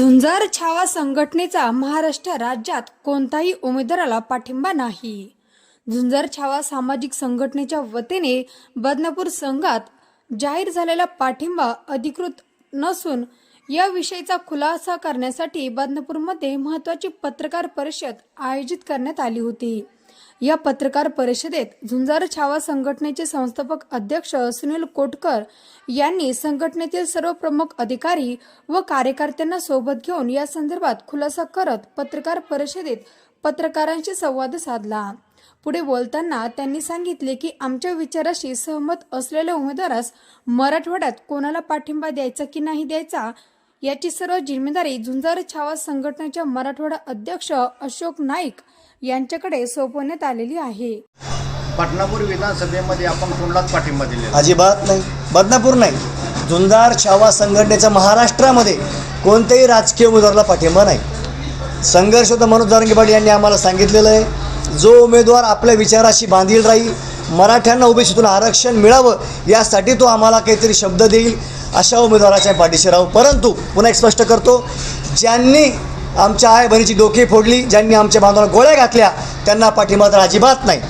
झुंजार छावा संघटनेचा महाराष्ट्र राज्यात कोणताही उमेदवाराला पाठिंबा नाही. झुंजार छावा सामाजिक संघटनेच्या वतीने बदनापूर संघात जाहीर झालेला पाठिंबा अधिकृत नसून या विषयीचा खुलासा करण्यासाठी बदनापूरमध्ये महत्त्वाची पत्रकार परिषद आयोजित करण्यात आली होती. या पत्रकार परिषदेत झुंजार छावा संघटनेचे संस्थापक अध्यक्ष सुनील कोटकर यांनी संघटनेतील सर्व प्रमुख अधिकारी व कार्यकर्त्यांना सोबत घेऊन या संदर्भात खुलासा करत पत्रकार परिषदेत पत्रकारांशी संवाद साधला. पुढे बोलताना त्यांनी सांगितले की आमच्या विचाराशी सहमत असलेल्या उमेदवारास मराठवाड्यात कोणाला पाठिंबा द्यायचा की नाही द्यायचा याची सर्व जिम्मेदारी झुंजार छावा संघटनेच्या मराठवाडा अध्यक्ष अशोक नाईक यांच्याकडे सोपवण्यात आलेली आहे. पाटणापूर विधानसभेमध्ये आपण कोणालाच पाठिंबा दिलेला अजिबात नाही. बदनापूर नाही. झुंजार छावा संघटनेच्या महाराष्ट्रामध्ये कोणत्याही राजकीय उमेदवाराला पाठिंबा नाही. संघर्ष होता मनोज जारंगी पाटील यांनी आम्हाला सांगितलेलं आहे. जो उमेदवार आपल्या विचाराशी बांधील राहील मराठ्यांना ओबीसीतून आरक्षण मिळावं यासाठी तो आम्हाला काहीतरी शब्द देईल. अशा उमेदवाराच्या पाठीशी राहू. परंतु पुन्हा एक स्पष्ट करतो ज्यांनी आमच्या आय बहिणीची डोकी फोडली ज्यांनी आमच्या बांधवाला गोळ्या घातल्या त्यांना पाठिंबा तर अजिबात नाही.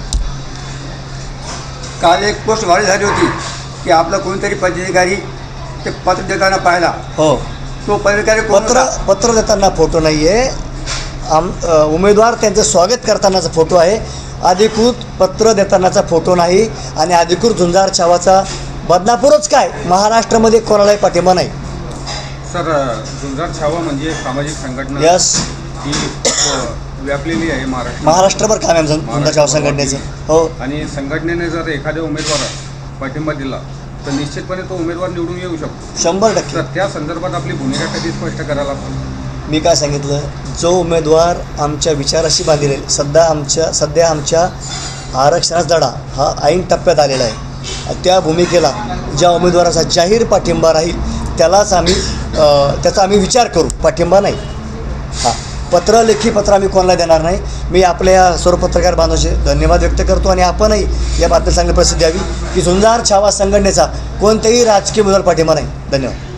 काल एक पोस्ट व्हायरल झाली होती की आपला कोणीतरी पदाधिकारी ते पत्र देताना पाहिला. हो. तो पदाधिकारी पत्र? पत्र देताना फोटो नाही आहे आम उमेदवार त्यांचं स्वागत करतानाचा फोटो आहे. अधिकृत पत्र देतानाचा फोटो नाही आणि अधिकृत झुंजार छावाचा बदनापूरच काय? महाराष्ट्रामध्ये कोणालाही पाठिंबा नाही. सर झुंजार छावा म्हणजे सामाजिक संघटना यस व्यापलेली आहे महाराष्ट्र महाराष्ट्रभर काम आहे झुंजार छावा संघटनेचं. हो. आणि संघटनेने जर एखाद्या उमेदवारास पाठिंबा दिला तर निश्चितपणे तो उमेदवार निवडून येऊ शकतो. शंभर टक्के. तर त्या संदर्भात आपली भूमिका कधी स्पष्ट करायला मी काय सांगितलं? जो उमेदवार आमच्या विचाराशी बांधील आहे सध्या आमच्या सध्या आमच्या आरक्षणाचा लढा हा ऐन टप्प्यात आलेला आहे. त्या भूमिकेला ज्या उमेदवाराचा जाहीर पाठिंबा राहील त्यालाच आम्ही त्याचा आम्ही विचार करू. पाठिंबा नाही. हां. पत्र लेखी पत्र आम्ही कोणाला देणार नाही. मी आपल्या या सर्व पत्रकार बांधवाचे धन्यवाद व्यक्त करतो आणि आपणही या बातमी चांगली प्रसिद्धी द्यावी. की झुंजार छावा संघटनेचा कोणत्याही राजकीय उमेदवार पाठिंबा नाही. धन्यवाद.